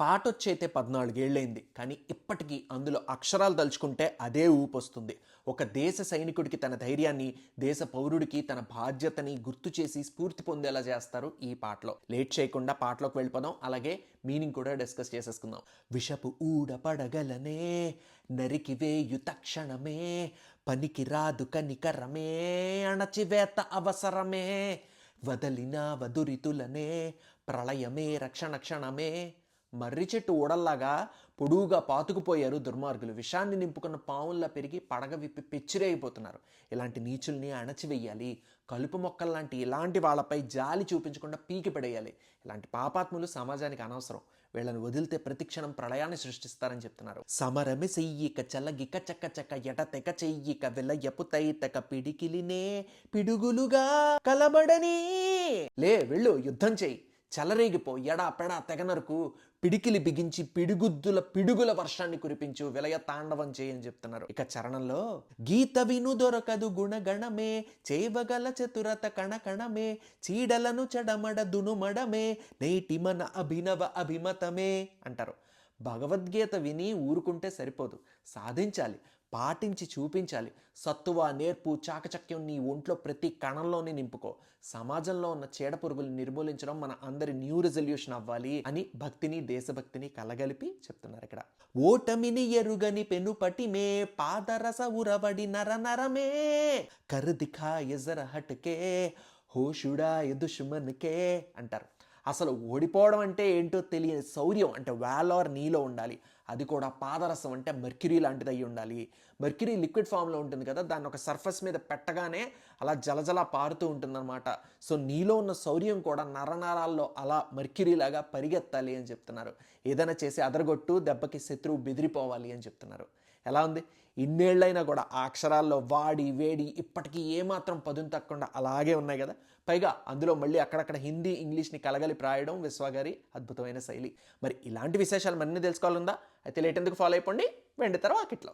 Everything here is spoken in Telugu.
పాట వచ్చైతే పద్నాలుగేళ్ళైంది కానీ ఇప్పటికీ అందులో అక్షరాలు తలుచుకుంటే అదే ఊపొస్తుంది. ఒక దేశ సైనికుడికి తన ధైర్యాన్ని దేశ పౌరుడికి తన బాధ్యతని గుర్తు చేసి స్ఫూర్తి పొందేలా చేస్తారు ఈ పాటలో. లేట్ చేయకుండా పాటలోకి వెళ్ళిపోదాం. అలాగే మీనింగ్ కూడా డిస్కస్ చేసేసుకుందాం. విషపు ఊడపడగలనే నరికి వేయు తక్షణమే పనికి రాదు కనికరమే అణచివేత అవసరమే వదలిన వదురితులనే ప్రళయమే రక్షణ క్షణమే మర్రి చెట్టు ఊడల్లాగా పొడువుగా పాతుకుపోయారు దుర్మార్గులు. విషాన్ని నింపుకున్న పావుల్లా పెరిగి పడగ విప్పి పెచ్చిరైపోతున్నారు ఇలాంటి నీచుల్ని అణచివేయాలి. కలుపు మొక్కల్లాంటి ఇలాంటి వాళ్ళపై జాలి చూపించకుండా పీకి పడేయాలి ఇలాంటి పాపాత్ములు సమాజానికి అనవసరం. వీళ్ళని వదిలితే ప్రతిక్షణం ప్రళయాన్ని సృష్టిస్తారని చెప్తున్నారు. సమరమి చెయ్యిక చల్లగిక చక్క చక్క ఎట తెక చెయ్యిక వెలయపు తెక పిడికిలినే పిడుగులుగా కలబడని. లే వెళ్ళు యుద్ధం చెయ్యి. చెలరేగిపో ఎడా పెడా తెగనరకు పిడికిలి బిగించి పిడుగుద్దుల పిడుగుల వర్షాన్ని కురిపించు విలయ తాండవం చేయని చెప్తున్నారు. ఇక చరణంలో గీత విను దొరకదు గుణగణమే చేవగల చతురత కణకణమే చీడలను చెడమడ దునుమడమే నేటి మన అభినవ అభిమతమే అంటారు. భగవద్గీత విని ఊరుకుంటే సరిపోదు. సాధించాలి. పాటించి చూపించాలి. సత్తువ నేర్పు చాకచక్యం నీ ఒంట్లో ప్రతి కణంలోనే నింపుకో. సమాజంలో ఉన్న చీడ పురుగులు నిర్మూలించడం మన అందరి న్యూ రెజల్యూషన్ అవ్వాలి అని భక్తిని దేశభక్తిని కలగలిపి చెప్తున్నారు ఇక్కడ. ఓటమిని ఎరుగని పెనుపటిమే పాదరస ఉరవడి నర నరమే కరుదిఖా ఎజర హట్కే హోషుడా దుష్మన్కే అంటారు. అసలు ఓడిపోవడం అంటే ఏంటో తెలియని శౌర్యం అంటే వాలోర్ నీలో ఉండాలి. అది కూడా పాదరసం అంటే మెర్క్యూరీ లాంటిది అయి ఉండాలి. మెర్క్యూరీ లిక్విడ్ ఫామ్లో ఉంటుంది కదా దాన్ని ఒక సర్ఫస్ మీద పెట్టగానే అలా జలజల పారుతూ ఉంటుందన్నమాట. సో నీలో ఉన్న శౌర్యం కూడా నరనరాల్లో అలా మెర్క్యూరీ లాగా పరిగెత్తాలి అని చెప్తున్నారు. ఏదైనా చేసి అదరగొట్టు దెబ్బకి శత్రువు బెదిరిపోవాలి అని చెప్తున్నారు. ఎలా ఉంది? ఇన్నేళ్ళైనా కూడా ఆ అక్షరాల్లో వాడి వేడి ఇప్పటికీ ఏమాత్రం పదును తక్కకుండా అలాగే ఉన్నాయి కదా. పైగా అందులో మళ్ళీ అక్కడక్కడ హిందీ ఇంగ్లీష్ని కలగలి రాయడం విశ్వగారి అద్భుతమైన శైలి. మరి ఇలాంటి విశేషాలు మరిన్ని తెలుసుకోవాలందా అయితే లేట్ ఎందుకు ఫాలో అయిపోండి? వెండి తర్వాత వాకిట్లో.